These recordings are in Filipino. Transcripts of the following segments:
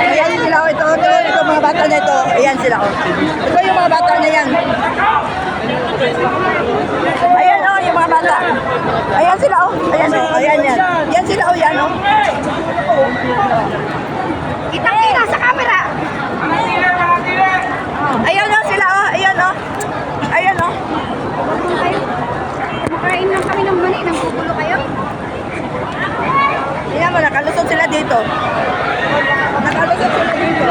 Ayan sila, oh, ito, ito, ito, mga bata na ito. Ayan sila, oh. Ito yung mga bata na yan. Ayan, oh, yung mga bata. Ayan sila, oh. Ayan, oh, ayan, yan. Yan sila, oh, yan, oh. Kitang-kita sa camera. Ayan, oh, sila, oh. Ayan, oh. Ayan, oh. Kumakain lang kami ng mani, nang gugulo kayo. Tingnan mo, nakalusot sila dito. Nakalusot sila dito.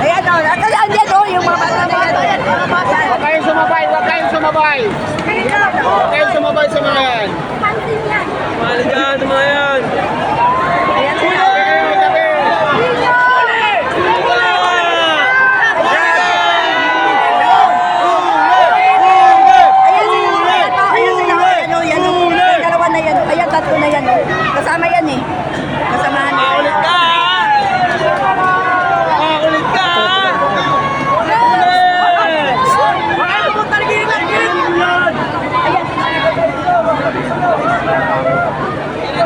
Ayan, oh. Andyan, oh, yung mga bata na yan. Huwag kayong sumabay, huwag kayong sumabay. Huwag kayong sumabay sa mga yan. Pansin yan. Ayan sila. Tabi, tabi. Ayan sila. Ayan sila. oh, Ayan, oh, yan, oh. Yung Dalawa na yan. oh. Ayan, tatlo na yan. oh. Kasama yan, eh. Kasamahan nila.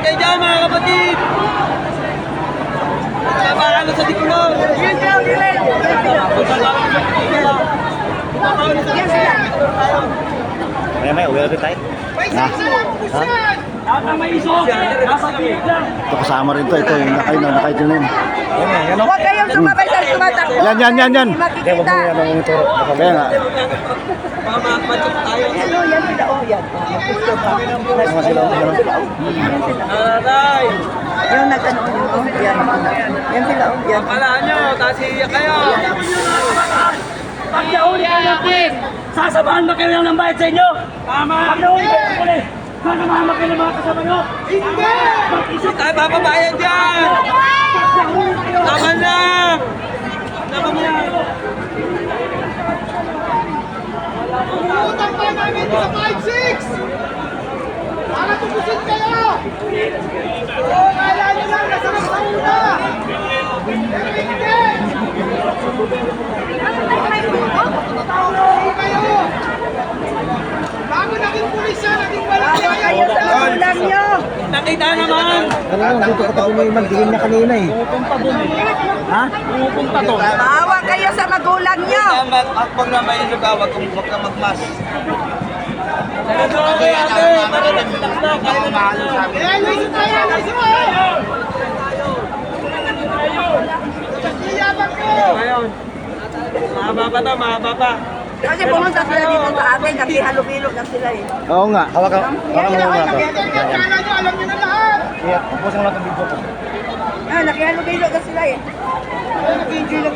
Kayo dyan mga kapatid! Tabakan sa dikulong! Yan sila. May may, uwi rin tayo. Ha? Ito kasama rin to. Ito yung nakay na nakay din yun. Huwag kayong sumabay sa tumatakbo. Yan, yan, yan, yan. Hindi Kaya wag mo yan ang ituro. Kaya nga. Matchok tayo! Yan, oh, yan sila. Oh, yan. Mga sila. sila. Aray! Yung nag-ano, yung, oh, yan. Yan sila. Oh, yan. Palaan nyo! Tapos iiyak kayo! Pag nahuli ka natin, sasabahan ba kayo ng bayad sa inyo? Tama! Pag nahuli ka ng pulis, ba kayo ng mga kasama nyo? Hindi! Mag-isip Tayo papabayad dyan! Tama na! Tama mo yan! Utang pa namin sa 5-6! Para tubusin kayo! Kala nyo lang nasarap sa una! Pero hindi! Tawag kayo! Bago naging pulis yan, naging malaki Bawa kayo sa magulang nyo. Nakita naman! Ano dito katabi mo yung magdilim na kanina eh. Ha? Pupunta to! Bawa kayo sa magulang nyo. Tama, pag na may inog ka, wag kang wag kang magmas. Okay, ate! Para nagsitaktak! Kaya na Eh, listen tayo, listen mo! Ko! Ngayon, mahaba pa to, mahaba pa. Kasi pumunta sila dito sa akin, nakihalubilo na sila eh. Oo nga. Hawakan. Hawakan mo muna to. Kaya kala nyo, alam nyo na lahat! Kaya, pupusin mo natin dito to. Ah, nakihalubilo na sila eh.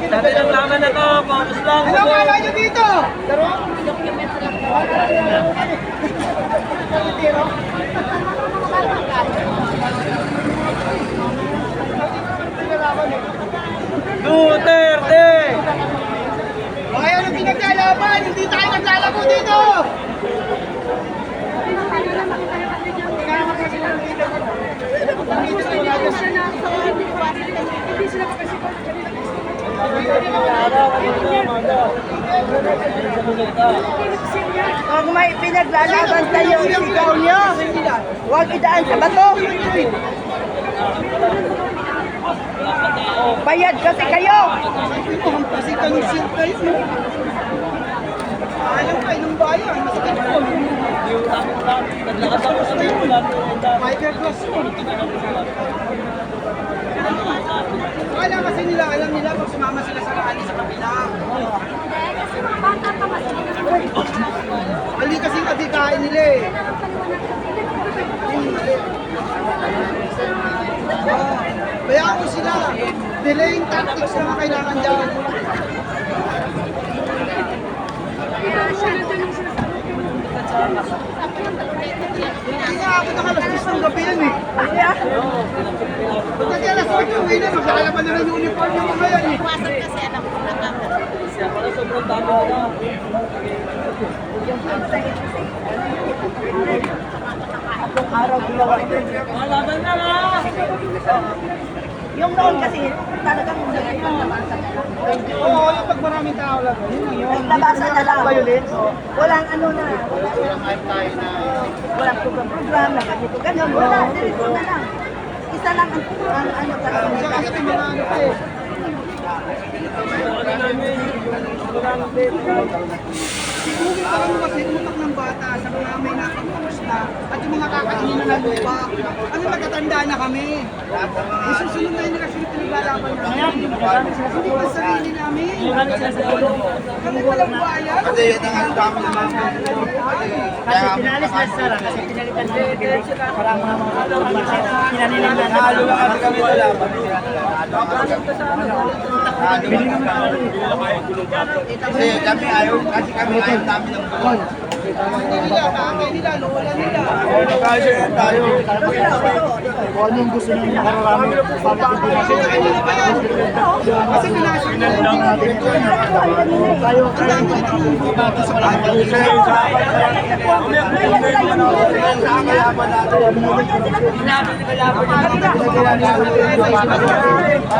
Dati ng laman na to, focus lang. Ano kala nyo dito? Duterte! Kaya nang pinaglalaban, hindi tayo naglalago dito! Pag may pinaglalaban kayo, isigaw nyo. Huwag idaan sa bato. Bayad kasi kayo. Kasi kami surprise mo. Ayaw kayo ng bayan, masakit po. Naglakas ako sa ulan. Fiberglass po. Kala kasi nila, alam nila pag sumama sila sa rally sa kabila. Kasi mga bata pa mas. Mali kasi adikain nila eh. Kaya ako sila, delaying tactics na kailangan dyan. Hindi nga, alas 10 ng gabi yan eh. Kaya, Kasi alas 8 uwi na, maglalaban na ng uniform yung mga yan eh. akong araw ginawa ito. Laban na nga! Yung noon kasi, talagang naglabasan na lang. Oo, yung pag maraming tao lang, yun lang yun. Naglabasan na lang. Violence. Walang ano na, walang, walang program-program na ganito, ganun. Wala, diretso na lang. Isa lang ang, ang ano kasi mga ano pa eh. Siguro parang kasi utak ng bata sa mga may nakapagpapos na at yung mga kakainin na lupa. Ano matatanda na kami? Isusunod na yung kasi pinaglalaban namin. Hindi pa sarili namin. Kami walang buhaya. Yun ang ang dami ng mga Kasi pinalis na kasi pinalitan na para mga mga kinanilang na lang kasi kami sa laban. Kami ayaw, kasi kami ayaw namin ng buwan. Hindi nila, kakay nila, lola nila. Kasi tayo. Kung ano yung gusto nyo makararami, Kasi yan. Pinasok na lang. tayo Ang dami ito ng lupa sa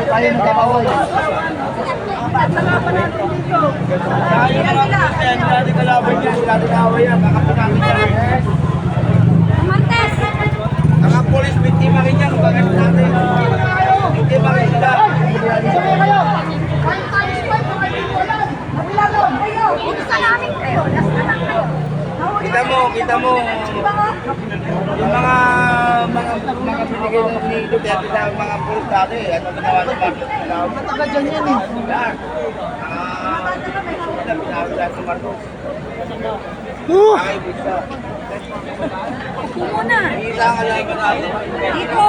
Tayo nagkakawal. Kaya natin tinaway yan, kakapin namin yan. Umantes! Mga polis, biktima rin yan, bakit natin? Biktima rin sila. Gusto namin kayo. Last na lang kayo. Kita mo, kita mo. Yung mga mga mga binigay ng ni Duterte sa mga pulis dati, ano ginawa ni Marcos? Matagal dyan yan eh. Yan. Ah, pinawala lahat si Marcos. Ay, bisa. Muna. Isa ang alaga natin. Dito,